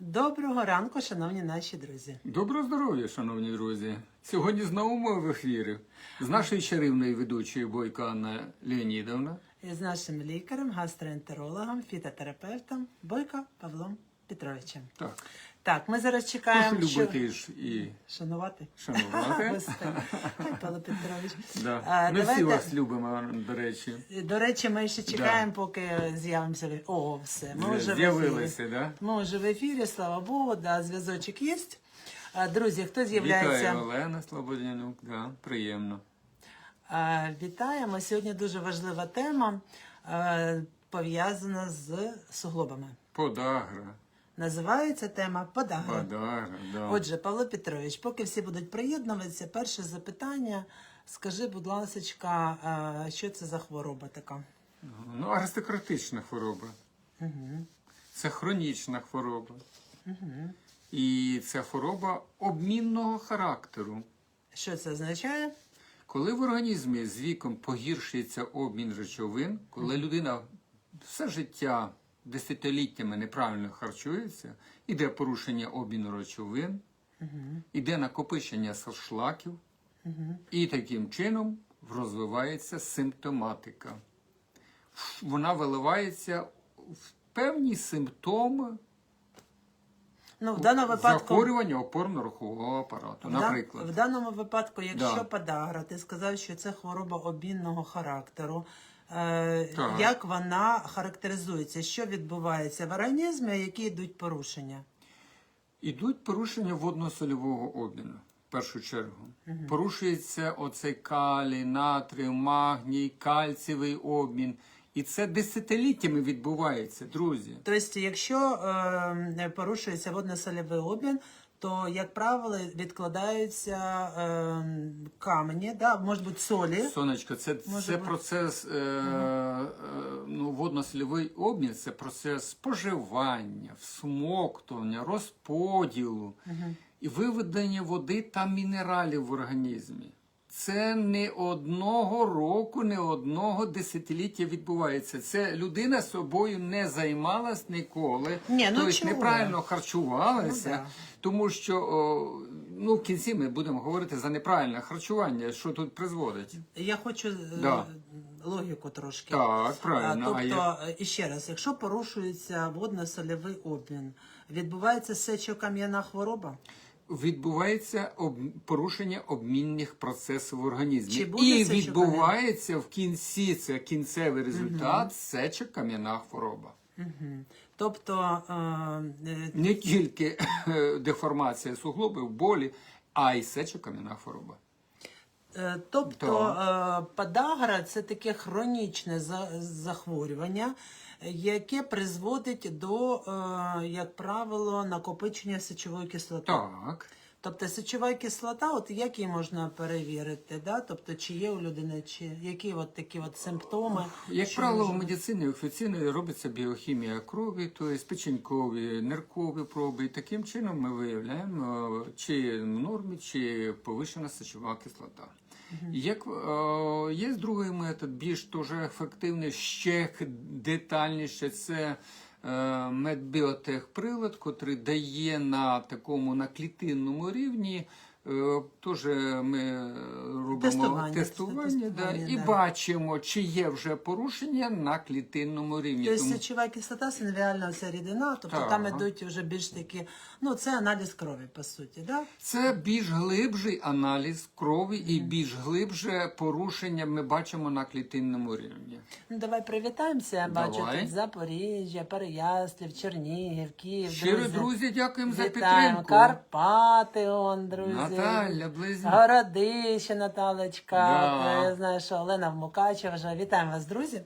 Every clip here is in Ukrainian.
Доброго ранку, шановні наші друзі. Доброго здоров'я, шановні друзі. Сьогодні знову ми в ефірі з нашою чарівною ведучою Бойко Анна Леонідовна. І з нашим лікарем, гастроентерологом, фітотерапевтом Бойко Павлом Петровичем. Так, Так, ми зараз чекаємо, любити ж і шанувати. шанувати. Павло Петрович. Да. А, Ми всі вас любимо, до речі. До речі, ми ще чекаємо, поки з'явимося. О, все. Ми вже. З'явилися, да? Ми вже в ефірі, слава Богу, да, зв'язочок є. Друзі, хто з'являється? Вітаю Олена Слободянюк, да, приємно. А, Вітаємо. Сьогодні дуже важлива тема пов'язана з суглобами. Подагра. Називається тема подагра. Подагра, да. Отже, Павло Петрович, поки всі будуть приєднуватися, перше запитання. Скажи, будь ласка, що це за хвороба така? Ну, аристократична хвороба. Угу. Це хронічна хвороба. І це хвороба обмінного характеру. Що це означає? Коли в організмі з віком погіршується обмін речовин, коли людина все життя десятиліттями неправильно харчується, іде порушення обміну речовин, іде накопичення шлаків, і таким чином розвивається симптоматика. Вона виливається в певні симптоми Ну, в даному випадку, захворювання опорно-рухового апарату. в, Наприклад, в даному випадку, якщо Да. подагра, ти сказав, що це хвороба обмінного характеру. Е, як вона характеризується? Що відбувається в організмі, які йдуть порушення? Ідуть порушення водно-сольового обміну. В першу чергу порушується оцей калій, натрій, магній, кальцієвий обмін. І це десятиліттями відбувається, друзі. Тобто, якщо е, порушується водно-сольовий обмін, то, як правило, відкладаються е, камені, да, може бути солі. Сонечко, це, Може це бути. процес е, е, ну, водно-сольовий обмін, це процес споживання, всмоктування, розподілу і виведення води та мінералів в організмі. Це не одного року, не одного десятиліття відбувається. Це людина собою не займалась ніколи, Ні, ну тобто неправильно харчувалася, Ну, да. тому що о, ну, в кінці ми будемо говорити за неправильне харчування, що тут призводить. Я хочу е, Да. логіку трошки. Так, правильно. А, А тобто, я- е, і ще раз, якщо порушується водно-сольовий обмін, відбувається сечокам'яна хвороба? Відбувається об... порушення обмінних процесів в організмі. Чи буде І відбувається в кінці, це кінцевий результат, сечокам'яна хвороба. Угу. Тобто, е, е, Не тільки е, деформація суглобів, болі, а й сечокам'яна хвороба. Е, Тобто е, подагра це таке хронічне за- захворювання, яке призводить до, е, як правило, накопичення сечової кислоти. Так. Тобто сечова кислота, от як її можна перевірити, да? тобто чи є у людини, чи які от такі от симптоми. Як правило, в медицині офіційно робиться біохімія крові, тобто печінкові, ниркові проби. І таким чином ми виявляємо, чи в нормі, чи повищена сечова кислота. Як е, є другий метод, більш теж ефективний, ще детальніше, це е, медбіотехприлад, котрий дає на такому на клітинному рівні. Е, Теж ми робимо Тестування, тестування, да, і да. бачимо, чи є вже порушення на клітинному рівні. Тобто сечова кислота синвіальна вся рідина, тобто Так. там ідуть вже більш такі, ну це аналіз крові, по суті, да? Це більш глибший аналіз крові і більш глибше порушення ми бачимо на клітинному рівні. Ну, давай привітаємося. Я бачу Давай. тут Запоріжжя, Переяслав, Чернігів, Київ. Щиро, друзі. друзі, дякуємо за підтримку. Карпати, он, друзі. Наталя, близько. Городище, Наталочка. Да. Я знаю, що Олена Мукачева вже. Вітаємо вас, друзі.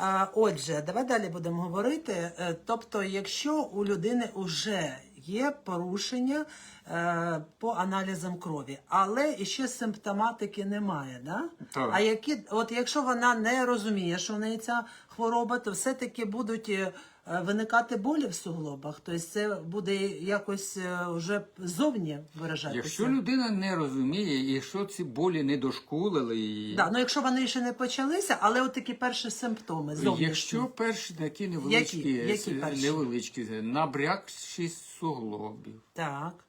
А, отже, давай далі будемо говорити. Е, Тобто, якщо у людини вже є порушення е, по аналізам крові, але ще симптоматики немає, да? Так. А які, от якщо вона не розуміє, що в неї ця хвороба, то все-таки будуть е, виникати болі в суглобах. Тобто це буде якось е, вже зовні виражатися. Якщо людина не розуміє, якщо ці болі не дошкулили її, Да, ну якщо вони ще не почалися, але от такі перші симптоми зовнішні. якщо перші такі невеличкі, Які? Які перші? невеличкі набрякшість суглобів, Так.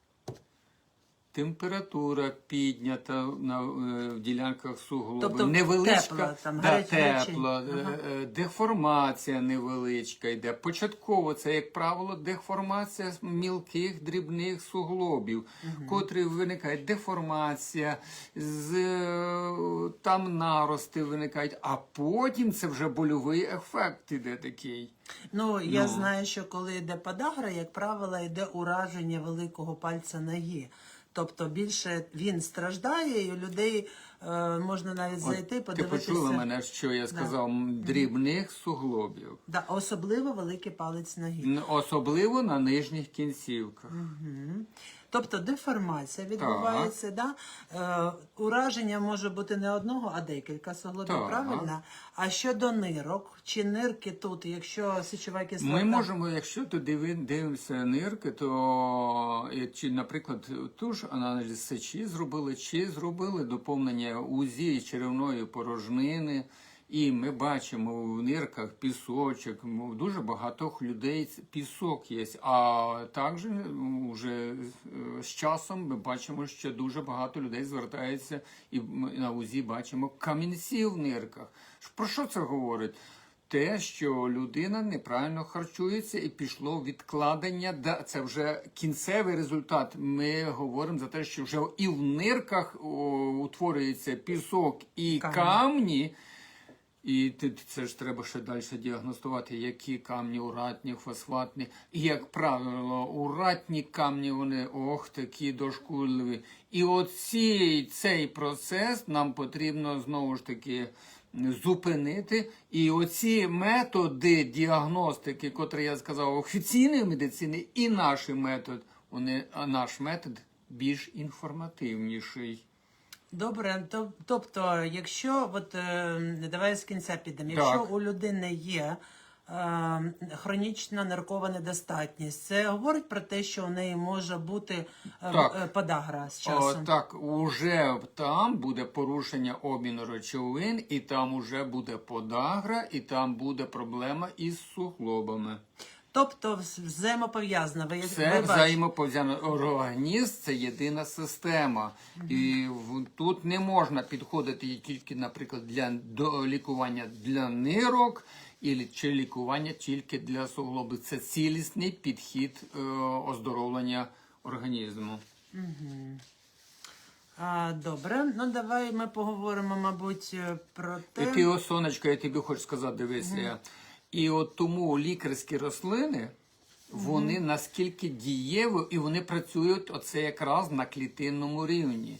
Температура піднята на е, в ділянках суглобів, Тобто невеличка тепла, там, да, тепла, е, Ага. е, деформація невеличка йде. Початково це, як правило, деформація мілких дрібних суглобів, котрі виникають деформація, з, там нарости виникають, а потім це вже больовий ефект іде такий. Ну, я Ну. знаю, що коли йде подагра, як правило, йде ураження великого пальця ноги. Тобто більше він страждає, і у людей е, можна навіть зайти, Ти подивитися. почула мене, що я сказав, да. дрібних суглобів. Да, особливо великий палець ноги. Особливо на нижніх кінцівках. Мгм. Тобто деформація відбувається, да? е, ураження може бути не одного, а декілька суглобів, Так. правильно? А щодо нирок, чи нирки тут, якщо січова кислота... Ми можемо, якщо то диви, дивимося нирки, то е, чи, наприклад, ту ж аналіз сечі зробили, чи зробили доповнення УЗІ черевної порожнини. І ми бачимо в нирках пісочок. м, Дуже багато людей пісок є. А також вже з часом ми бачимо, що дуже багато людей звертається і на УЗІ бачимо камінці в нирках. Про що це говорить? те, що людина неправильно харчується і пішло відкладення. да, Це вже кінцевий результат. Ми говоримо за те, що вже і в нирках утворюється пісок і Камні. камні. І ти- це ж треба ще далі діагностувати, які камні уратні, фосфатні. І, як правило, уратні камні, вони ох, такі дошкульливі. І оці, цей процес нам потрібно знову ж таки зупинити. І оці методи діагностики, котрі я сказав, офіційної медицини, і наш метод, вони, наш метод більш інформативніший. Добре, то, тобто, якщо от е, давай з кінця підемо, якщо Так. у людини є е, хронічна ниркова недостатність, це говорить про те, що у неї може бути е, Так. е, подагра з О, так, уже там буде порушення обміну речовин, і там уже буде подагра, і там буде проблема із суглобами. Тобто вз- взаємопов'язано. Ви, ви Це бачите. взаємопов'язано. Організм це єдина система. І в- тут не можна підходити тільки, наприклад, для до лікування для нирок, і, чи лікування тільки для суглобів. Це цілісний підхід е, оздоровлення організму. А, добре, ну давай ми поговоримо, мабуть, е, про те. І ти, сонечко, я тобі хочу сказати, дивися. І от тому лікарські рослини, вони наскільки дієві, і вони працюють оце якраз на клітинному рівні.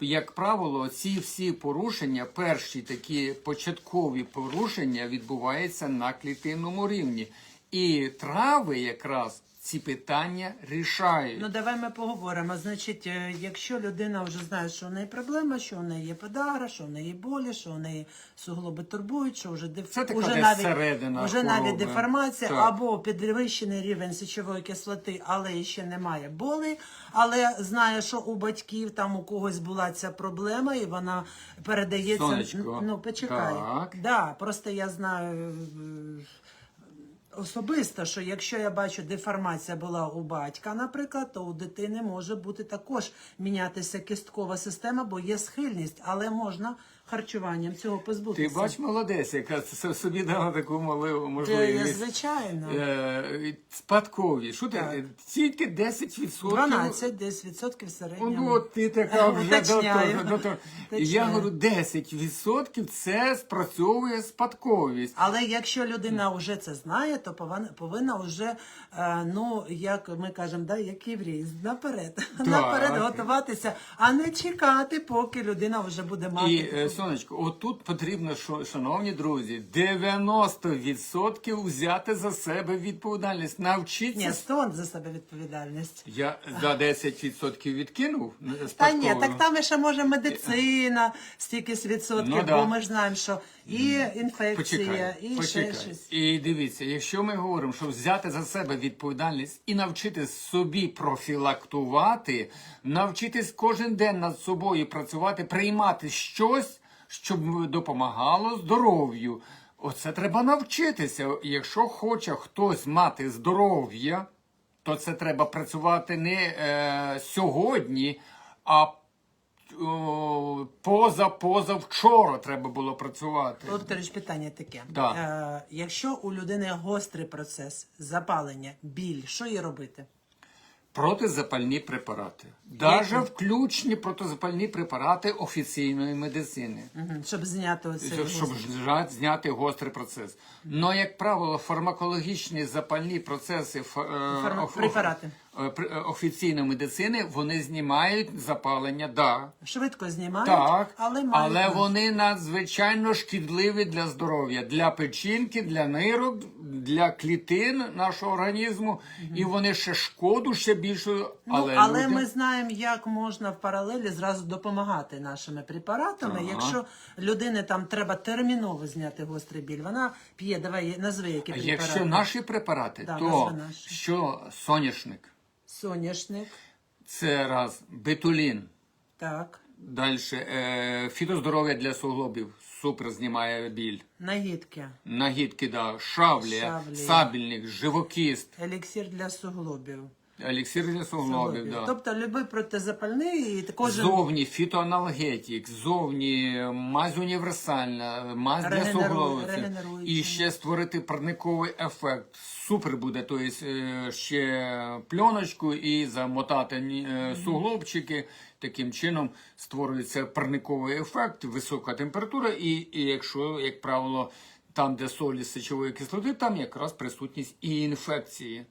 Як правило, ці всі порушення, перші такі початкові порушення відбуваються на клітинному рівні. І трави якраз ці питання рішають. Ну, давай ми поговоримо. Значить, е, якщо людина вже знає, що у неї проблема, що у неї є подагра, що у неї болі, що у неї суглоби турбують, що вже деф... Це така уже навіть, вже навіть деформація Так. або підвищений рівень сечової кислоти, але ще немає болі, але знає, що у батьків там у когось була ця проблема, і вона передається. Сонечко, Ну, почекай. так. Да, просто я знаю. Особисто, що якщо я бачу, деформація була у батька, наприклад, то у дитини може бути також мінятися кісткова система, бо є схильність, але можна харчуванням цього позбутися. Ти бач, молодець, яка собі дала таку малу Це, можливість. звичайно. Е, спадкові. Що ти? Тільки 10%. 12 десь відсотків в Ну, середньому. от ти така вже. Я говорю, 10% це спрацьовує спадковість. Але якщо людина вже це знає, то повинна, повинна вже, е, ну як ми кажемо, да, як єврей, наперед, наперед готуватися, а не чекати, поки людина вже буде мати І е, сонечко, отут потрібно, шановні друзі, 90% взяти за себе відповідальність. Навчитися. Ні, стон за себе відповідальність. Я за 10% відкинув. е, Та ні, так там ще може медицина, стільки відсотків, Ну, да. бо ми ж знаємо, що і інфекція, Почекай, і почекай. ще щось. І дивіться, якщо ми говоримо, що взяти за себе відповідальність і навчити собі профілактувати, навчитись кожен день над собою працювати, приймати щось, щоб допомагало здоров'ю. Оце треба навчитися. Якщо хоче хтось мати здоров'я, то це треба працювати не е, сьогодні, а поза поза вчора треба було працювати. Вікторович, питання таке. Да. Е, якщо у людини гострий процес, запалення, біль, що їй робити? Протизапальні препарати. Даже включні протизапальні препарати офіційної медицини. Мгм, Щоб зняти оце. Щоб, жа- зняти гострий процес. Но, як правило, фармакологічні запальні процеси фа- е, препарати. Е, е, офіційної медицини вони знімають запалення, да. Швидко знімають, Так, але мають. але вони надзвичайно шкідливі для здоров'я, для печінки, для нирок, для клітин нашого організму, і вони ще шкоду ще більшу. Ну, Але, але, люди- ми знаємо, як можна в паралелі зразу допомагати нашими препаратами. Так. Якщо людини там треба терміново зняти гострий біль, вона п'є, давай назви які препарати. якщо наші препарати, Да, то наші. що соняшник, Соняшник, це раз бетулін. так, Далі е, фітоздоров'я для суглобів. Супер знімає біль. нагідки, Нагідки, да, шавлія, Шавлія. сабельник, живокіст, еліксір для суглобів. Еліксир для суглобів. Да. Тобто любий протизапальний і кожен Зовні фітоаналгетик, зовні мазь універсальна, мазь для суглобів. І ще створити парниковий ефект. Супер буде, тобто ще пленочку і замотати е, суглобчики. Таким чином створюється парниковий ефект, висока температура, і, і якщо, як правило, там, де солі сечової кислоти, там якраз присутність і інфекції.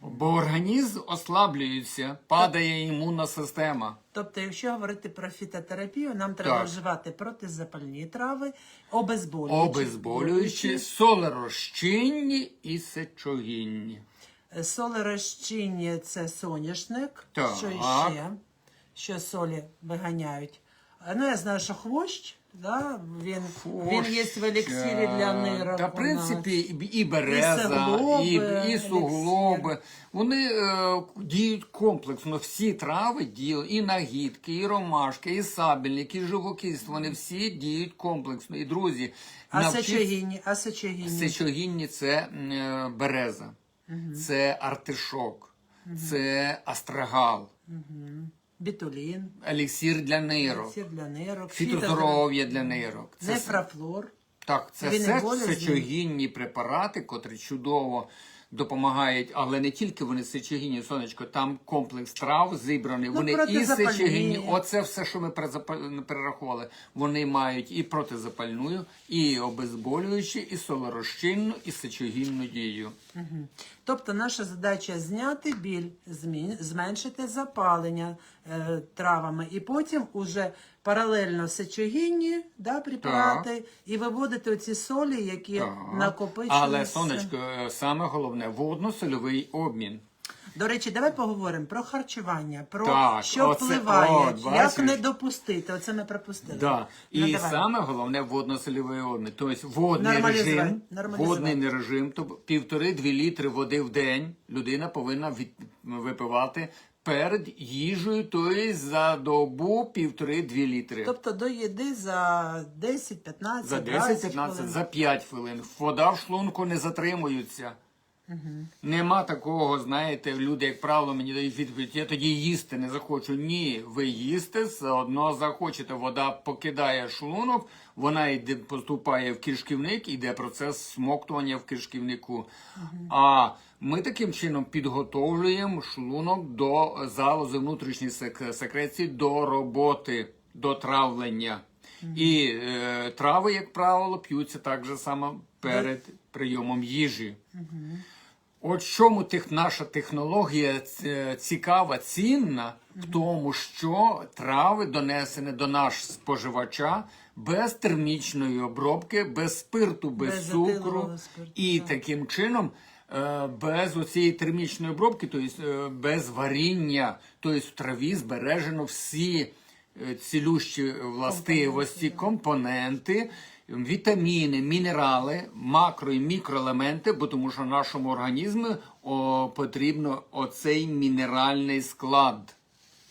Бо організм ослаблюється, падає імунна система. Тобто, якщо говорити про фітотерапію, нам треба Так. вживати протизапальні трави, обезболюючі. Обезболюючі, солерозчинні і сечогінні. Солерозчинні це соняшник. Так. Що ще? Що солі виганяють? А, Ну, я знаю, що хвощ, да? він, він є в еліксирі для нирок. Та, в принципі, і, береза, І суглоби, і, і суглоби. Вони е, діють комплексно. Всі трави діють, і нагідки, і ромашки, і сабельник, і живокіст. Вони всі діють комплексно. І друзі, А сечогінні, а сечогінні. Сечогінні це е, береза, це артишок, це астрагал, Бітулін, еліксір для нирок, еліксір для нирок, фітоздоров'я для нирок. Це, нефрафлор. так, це Він і все болезні. сечогінні препарати, котрі чудово допомагають, але не тільки вони сечогінні, сонечко, там комплекс трав зібраний. Ну, вони і протизапальні. Оце все, що ми перерахували. Вони мають і протизапальну, і обезболюючу, і солорозчинну, і сечогінну дію. Мгм. Тобто наша задача зняти біль, змін- зменшити запалення е, травами, і потім уже паралельно сечогінні да, препарати і виводити оці солі, які Так. накопичуються. Але сонечко, е, саме головне водно-сольовий обмін. До речі, давай поговоримо про харчування, про Так, що оце- впливає, от, як не допустити. Оце ми пропустили. Да. Ну, І давай. саме головне водно-сольовий обмін. Тобто водний режим, водний режим, тобто півтори-дві літри води в день людина повинна від, випивати перед їжею, тобто за добу півтори-дві літри. Тобто до їди за 10-15 за 20 10-15, хвилин. за 5 хвилин. Вода в шлунку не затримується. Нема такого, знаєте, люди, як правило, мені дають відповідь, я тоді їсти не захочу. Ні, ви їсти все одно захочете. Вода покидає шлунок, вона йде, поступає в кишківник, іде процес смоктування в кишківнику. А ми таким чином підготовлюємо шлунок до залози внутрішньої секреції, до роботи, до травлення. І е, трави, як правило, п'ються так же само перед прийомом їжі. От чому тих, наша технологія цікава, цінна в тому, що трави донесені до наш споживача без термічної обробки, без спирту, без, Без цукру, спирту, і так. таким чином. е, Без оцієї термічної обробки, тобто е, без варіння, тобто в траві збережено всі е, цілющі властивості, компоненти, вітаміни, мінерали, макро і мікроелементи, бо тому що нашому організму о, потрібно оцей мінеральний склад,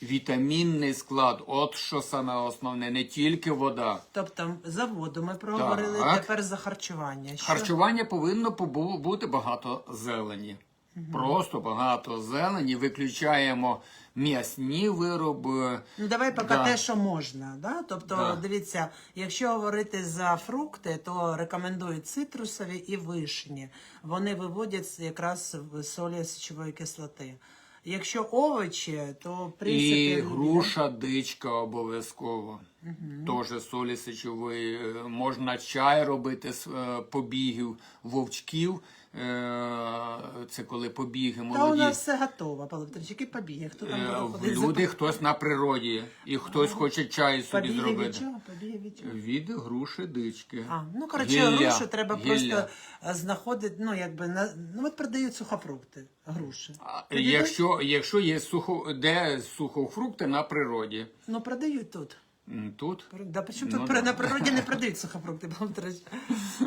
вітамінний склад. От що саме основне, не тільки вода. Тобто за воду ми проговорили, Так. тепер за харчування. Що? Харчування повинно бути багато зелені. Просто багато зелені. Виключаємо м'ясні вироби. Ну, давай поки Да. те, що можна. Да? Тобто, Да. дивіться, якщо говорити за фрукти, то рекомендують цитрусові і вишні. Вони виводять якраз в солі сечової кислоти. Якщо овочі, то в принципі І груша, дичка обов'язково. Теж солі сечової. Е, Можна чай робити з е, побігів вовчків. Е, Це коли побіги Та у нас все готово, Павло Петрович, які побіги? Хто там Е, в за Люди хтось на природі, і хтось хоче чай собі побіги від зробити. чого? Побіги від чого? Від груші дички. А, ну коротше, Гілля. грушу треба Гілля. просто е, знаходити, ну якби на ну от продають сухофрукти, груші. А, Продають? Якщо, якщо є сухо, де сухофрукти на природі, Ну продають тут. Тут Да, почему Ну, тут да. на природі не продають сухофрукти, Петрович?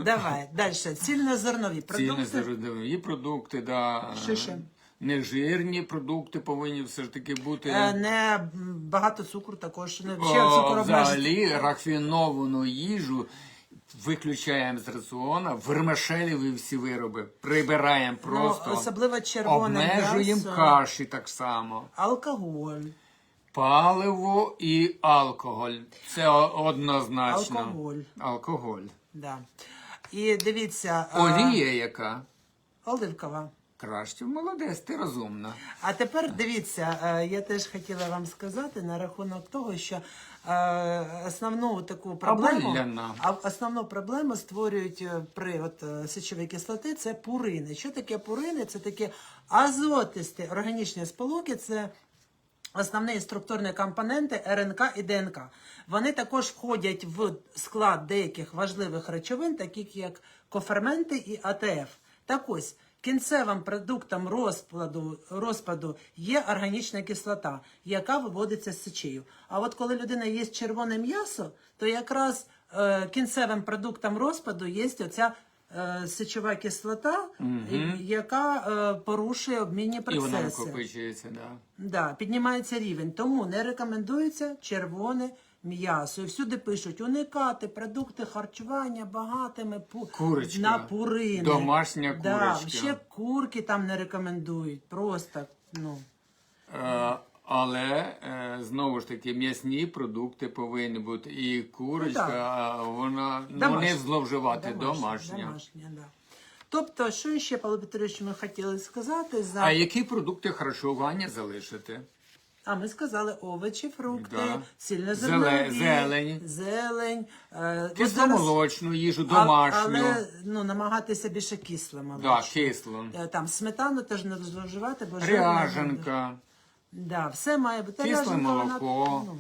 Давай, далі. Цільнозернові продукти. цільнозернові продукти, да. Що ще? Нежирні продукти повинні все ж таки бути. Е, Не багато цукру також. Ну, О, взагалі рафіновану їжу виключаємо з раціона, вермишелеві всі вироби, прибираємо просто. Ну, особливо червоне Обмежуємо м'ясо. каші так само. Алкоголь. Паливо і алкоголь. Це однозначно. Алкоголь. Алкоголь. Да. І дивіться, а, Олія яка? оливкова. Краще. Молодець, ти розумна. А тепер дивіться, е, я теж хотіла вам сказати на рахунок того, що е, основну таку проблему, основну проблему створюють е, при от, сечовій кислоти це пурини. Що таке пурини? Це такі азотисті органічні сполуки, це Основні структурні компоненти РНК і ДНК. Вони також входять в склад деяких важливих речовин, таких як коферменти і АТФ. Так ось, кінцевим продуктом розпаду, розпаду є органічна кислота, яка виводиться з сечею. А от коли людина їсть червоне м'ясо, то якраз е, кінцевим продуктом розпаду є оця е, сечова кислота, і- яка е, порушує обмінні І процеси. вона накопичується, да. Да, піднімається рівень. Тому не рекомендується червоне м'ясо. І всюди пишуть уникати продукти харчування багатими пу... Курочка. на пурини. Домашня Да, курочка. ще курки там не рекомендують. Просто, ну. Е, але е, знову ж таки м'ясні продукти повинні бути. І курочка, Ну, вона ну, не зловживати домашня. домашня, да. Тобто, що ще, Павло Петрович, ми хотіли сказати за. А які продукти харчування залишити? А ми сказали овочі, фрукти, Да. сильнозернові, Зеле- зелень. зелень. Е, от зараз- Кисломолочну їжу, А- домашню. Але ну, намагатися більше кисле, Да, кисло. Е, Там сметану теж не зловживати, бо. Ряженка. Да, все має бути. Кисле молоко. ну,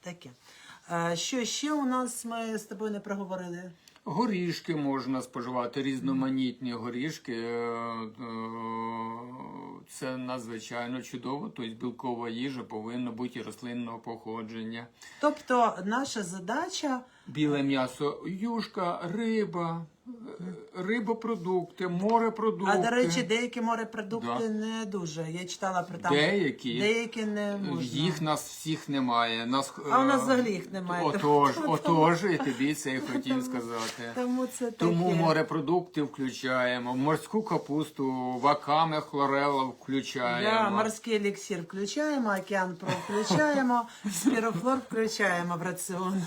таке. Е, Що ще у нас ми з тобою не проговорили? Горішки можна споживати, різноманітні горішки. е, е, Це надзвичайно чудово. Тобто білкова їжа повинна бути рослинного походження. Тобто наша задача Біле м'ясо, юшка, риба, рибопродукти, морепродукти. А до речі, деякі морепродукти Да. не дуже. Я читала про там Деякі? деякі не можна. Їх нас всіх немає. Нас, А у нас е, взагалі їх немає. Отож, отож, і тобі це і хотів сказати. Тому це Тому таке. морепродукти включаємо, морську капусту, ваками, хлорела включаємо. Да, морський еліксир включаємо, океан про включаємо, спірофлор включаємо в раціон.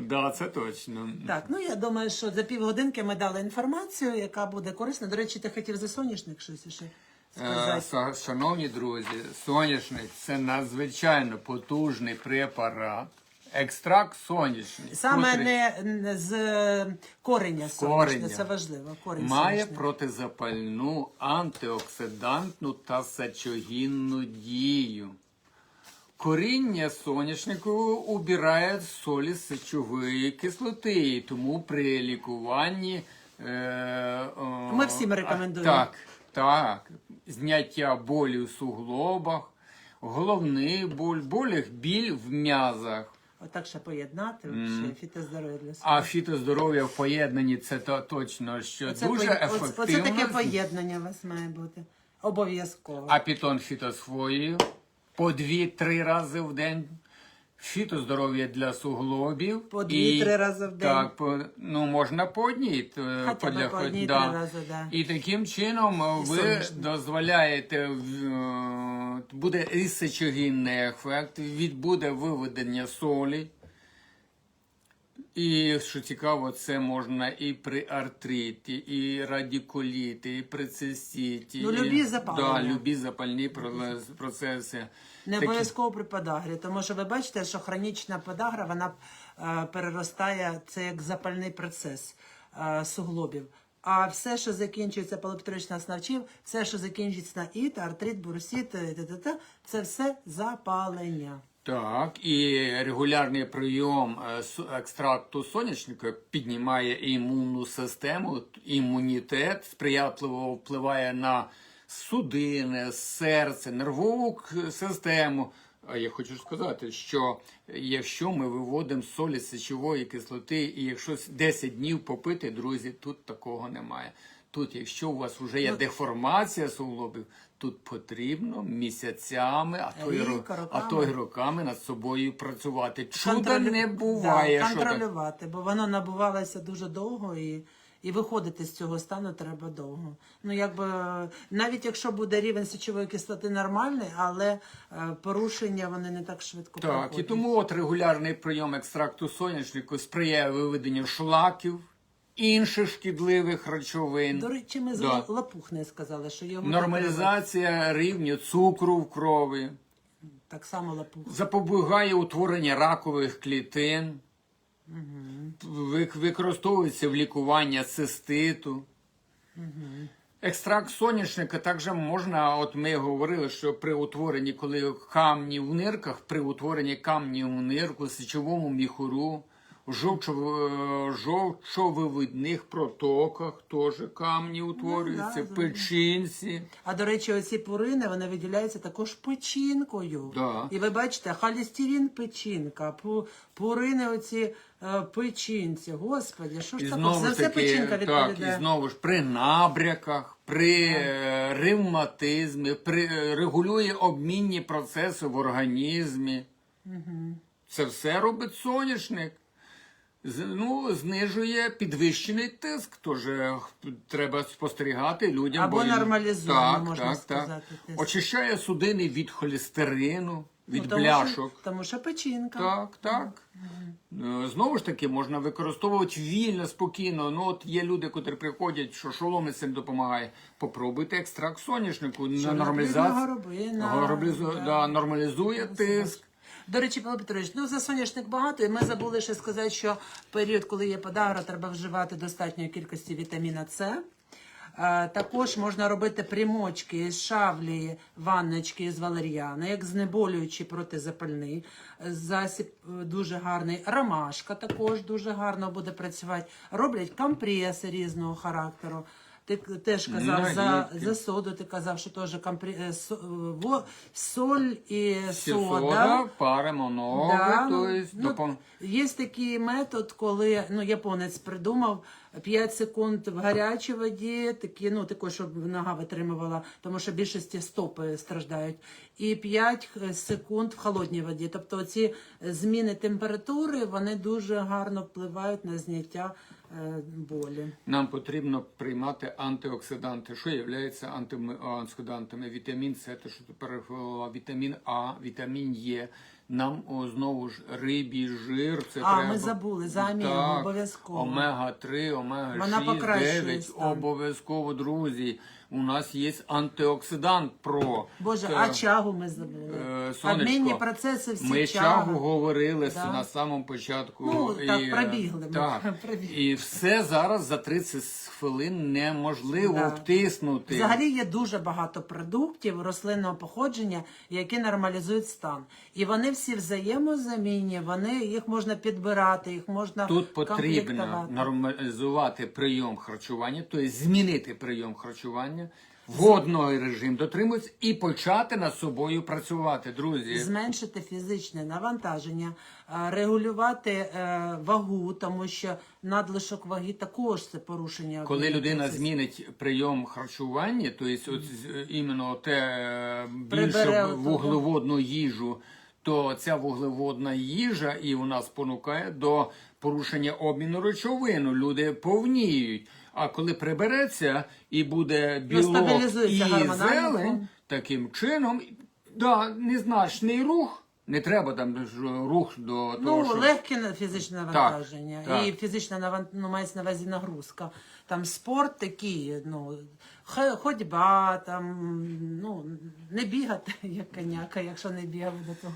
Да, це точно. Так, ну я думаю, що за півгодинки ми дали інформацію, яка буде корисна. До речі, ти хотів за соняшник щось ще Е, сказати. са- Шановні друзі, соняшник це надзвичайно потужний препарат. Екстракт сонячний. Саме котрий не, з е, кореня сонячне, це важливо. Корінь має сонячний. протизапальну, антиоксидантну та сечогінну дію. Коріння соняшнику убирає солі сечової кислоти, тому при лікуванні. Е, о, Ми всім рекомендуємо. Так, так. Зняття болі в суглобах, головний боль, болях біль в м'язах. Отак ще поєднати, ще фітоздоров'я для себе. А фітоздоров'я в поєднанні це то, точно, що Оце, дуже пої- ефективно. оце таке поєднання у вас має бути. Обов'язково. А пітон фітосфою по 2-3 рази в день. Фітоздоров'я для суглобів. По дві-три рази в день. Так, по, ну можна по одній. По для- по одній-три да. рази, да. І таким чином е, І ви соняшник. дозволяєте, е, буде і сечогінний ефект, відбуде виведення солі. І що цікаво, це можна і при артриті, і радикуліті, і при цистіті. Ну, любі запалення. Да, любі запальні про- процеси. Не обов'язково при подагрі, тому що ви бачите, що хронічна подагра вона е, переростає це як запальний процес е, суглобів. А все, що закінчується поліптрична снавчів, все, що закінчується на іт, артрит, бурсіт, е, це все запалення. Так, і регулярний прийом е, екстракту соняшника піднімає імунну систему, імунітет, сприятливо впливає на судини, серце, нервову систему. А я хочу сказати, що якщо ми виводимо солі сечової кислоти, і якщо с- 10 днів попити, друзі, тут такого немає. Тут, якщо у вас вже є деформація суглобів, тут потрібно місяцями, а то й Рік, а то й роками над собою працювати. Чуда Контролю- не буває. Да, що так. контролювати, бо воно набувалося дуже довго і, і виходити з цього стану треба довго. Ну, якби навіть якщо буде рівень сечової кислоти нормальний, але е, порушення вони не так швидко Так, і проходять. тому от регулярний прийом екстракту соняшнику сприяє виведенню шлаків, інших шкідливих речовин. До речі, ми Да. лапух не сказали, що його Нормалізація рівню цукру в крові, так само лапух. запобігає утворення ракових клітин, вик- використовується в лікуванні циститу. Екстракт соняшника також можна, от ми говорили, що при утворенні, коли камні в нирках, при утворенні камнів в нирку, сечовому міхуру, жовчовивидних протоках теж камні утворюються, Ну, да, печінці. А до речі, оці пурини вони виділяються також печінкою. Да. І ви бачите, холестерин печінка, пу- пурини оці е, печінці. Господи, що ж І таке? знову За ж все таки, печінка так, відповідає. і знову ж при набряках, при е, ревматизмі, при, е, регулює обмінні процеси в організмі. Це все робить соняшник. Ну, знижує підвищений тиск, тож е, треба спостерігати людям. Або бо- нормалізує, так, можна так, сказати, Так. тиск. Очищає судини від холестерину, від Ну, тому бляшок. Що, тому що печінка. Так, так. Е, Знову ж таки, можна використовувати вільно, спокійно. Ну, от є люди, котрі приходять, що шоломи цим допомагає. Попробуйте екстракт соняшнику на Чорноплідна нормалізацію. горобина, Горобризу- да. да, нормалізує тиск. До речі, Павло Петрович, ну за соняшник багато, і ми забули ще сказати, що в період, коли є подагра, треба вживати достатньої кількості вітаміна С. Е, Також можна робити примочки із шавлі, ванночки з валеріани, як знеболюючий протизапальний засіб е, дуже гарний. Ромашка також дуже гарно буде працювати. Роблять компреси різного характеру. Ти теж казав за, за соду, ти казав, що теж компре... е, со- е, во- соль і Сода, сода. ноги, Да, то ну, есть ну, допом- Є такий метод, коли ну, японець придумав 5 секунд в гарячій воді, такі, ну, тако, щоб нога витримувала, тому що більшості стопи страждають, і 5 секунд в холодній воді. Тобто ці зміни температури вони дуже гарно впливають на зняття е, болі. Нам потрібно приймати антиоксиданти. Що є антиоксидантами? Вітамін С, те, що ти перехвалила, вітамін А, вітамін Е. Нам о, знову ж рибій жир. Це А, треба. ми забули, за обов'язково. Омега 3, омега Вона 6, 9. стан. Обов'язково, друзі. У нас є антиоксидант про. Боже, а чагу ми забули. Е, Обмінні процеси всі Ми чагу говорили Да. на самому початку. Ну, так, е, пробігли ми, Так. пробігли. І все зараз за 30 хвилин неможливо Да. втиснути. Взагалі є дуже багато продуктів рослинного походження, які нормалізують стан. І вони всі взаємозамінні, вони їх можна підбирати, їх можна Тут потрібно нормалізувати прийом харчування, тобто змінити прийом харчування, водний режим дотримується і почати над собою працювати, друзі. Зменшити фізичне навантаження, е, регулювати е, вагу, тому що надлишок ваги також це порушення. Коли людина змінить прийом харчування, тобто от, з- іменно те е, Прибере більше вуглеводну їжу, то ця вуглеводна їжа і вона спонукає до порушення обміну речовин. Люди повніють. А коли прибереться і буде білок Ну, і зелень, таким чином, да, незначний рух. Не треба там рух до того, Ну, що легке фізичне навантаження. так. І фізична наван... ну, мається на увазі нагрузка. Там спорт такий, ну, ходьба, там, ну, не бігати, як коняка, якщо не бігав до того.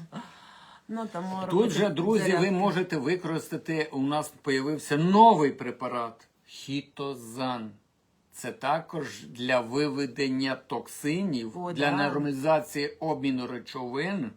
Ну, там, Тут же, друзі, ви можете використати. У нас з'явився новий препарат хітозан. Це також для виведення токсинів, О, для да. нормалізації обміну речовин.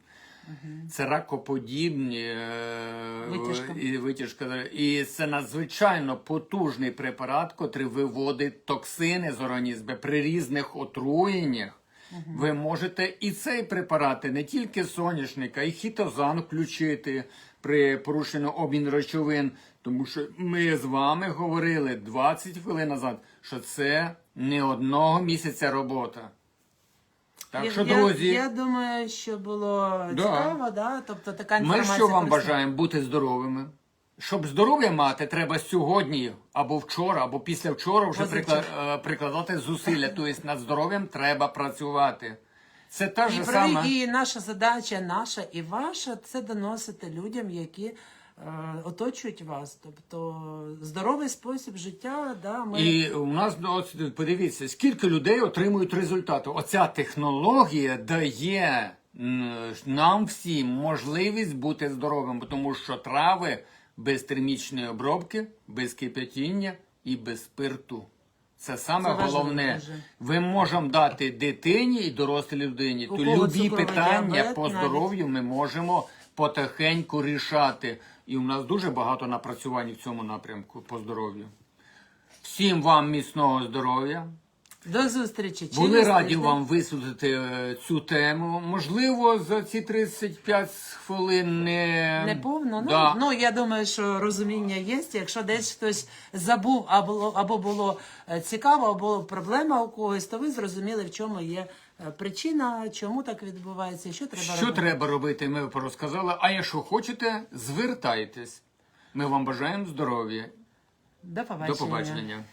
Це ракоподібні е, Витяжка. і витяжка. І це надзвичайно потужний препарат, котрий виводить токсини з організму при різних отруєннях. Ви можете і цей препарат, не тільки соняшника, і хітозан включити при порушенні обміну речовин. Тому що ми з вами говорили 20 хвилин назад, що це не одного місяця робота. Так Я- що, я, друзі, Я думаю, що було Да. цікаво, да? тобто така Ми інформація. що вам корисна. бажаємо бути здоровими? Щоб здоров'я мати, треба сьогодні або вчора, або післявчора вже Позавчора. прикла- е, прикладати зусилля. Тобто над здоров'ям треба працювати. Це та І, ж сама. і наша задача, наша і ваша, це доносити людям, які оточують вас. Тобто здоровий спосіб життя, да, ми І у нас от, подивіться, скільки людей отримують результати. Оця технологія дає нам всім можливість бути здоровим, тому що трави без термічної обробки, без кипятіння і без спирту. Це саме Це головне. Ви можемо дати дитині і дорослій людині. У То любі питання діабет по здоров'ю ми можемо потихеньку рішати. І у нас дуже багато напрацювань в цьому напрямку по здоров'ю. Всім вам міцного здоров'я. до зустрічі. Були раді тиждень. вам висвітлити е, цю тему. Можливо, за ці 35 хвилин не, Не повно. Ну, Да. ну я думаю, що розуміння є. Якщо десь хтось забув або, або було е, цікаво, або проблема у когось, то ви зрозуміли, в чому є причина, чому так відбувається, що треба Що робити. треба робити, ми розказали. А якщо хочете, звертайтесь. Ми вам бажаємо здоров'я. До побачення. До побачення.